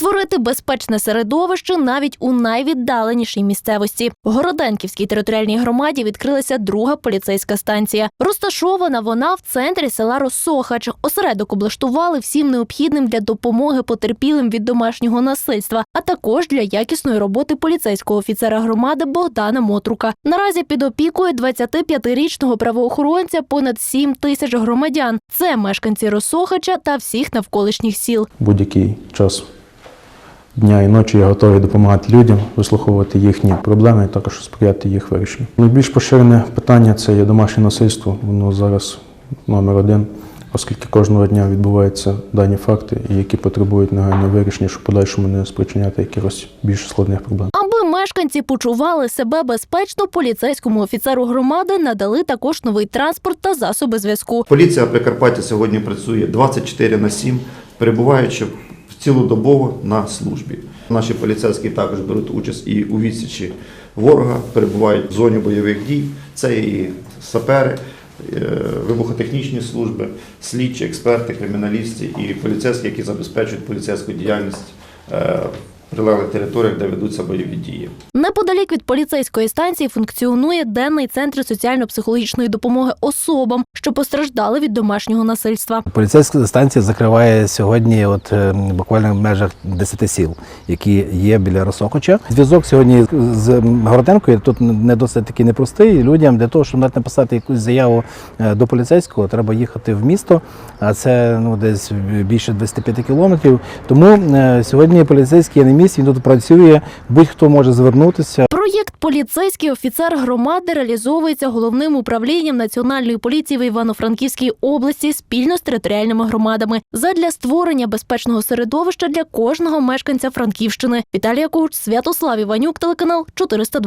створити безпечне середовище навіть у найвіддаленішій місцевості. В Городенківській територіальній громаді відкрилася друга поліцейська станція. Розташована вона в центрі села Росохач. Осередок облаштували всім необхідним для допомоги потерпілим від домашнього насильства, а також для якісної роботи поліцейського офіцера громади Богдана Мотрука. Наразі під опікою 25-річного правоохоронця понад 7 тисяч громадян. Це мешканці Росохача та всіх навколишніх сіл. будь-який час дня і ночі я готовий допомагати людям, вислуховувати їхні проблеми, і також сприяти їх вирішенню. Найбільш поширене питання це є домашнє насильство. Воно зараз номер один, оскільки кожного дня відбуваються дані факти, які потребують негайного вирішення, щоб подальшому не спричиняти якихось більш складних проблем. Аби мешканці почували себе безпечно, поліцейському офіцеру громади надали також новий транспорт та засоби зв'язку. Поліція Прикарпаття сьогодні працює 24 на 7, перебуваючи цілодобово на службі. Наші поліцейські також беруть участь і у відсічі ворога, перебувають в зоні бойових дій. Це і сапери, е, вибухотехнічні служби, слідчі, експерти, криміналісти і поліцейські, які забезпечують поліцейську діяльність е, прилеглих територіях, де ведуться бойові дії. Неподалік від поліцейської станції функціонує денний центр соціально-психологічної допомоги особам, що постраждали від домашнього насильства. Поліцейська станція закриває сьогодні, от е, буквально в межах 10 сіл, які є біля Росохоча. Зв'язок сьогодні з Городенкою тут не досить таки непростий. Людям для того, щоб навіть написати якусь заяву е, до поліцейського, треба їхати в місто, а це ну десь більше 25 кілометрів. Тому е, сьогодні поліцейський є на місці, він тут працює. Будь-хто може звернутися. Проєкт Поліцейський офіцер громади реалізовується головним управлінням національної поліції в Івано-Франківській області спільно з територіальними громадами задля створення безпечного середовища для кожного мешканця Франківщини. Віталія Куч, Святослав Іванюк, телеканал 402.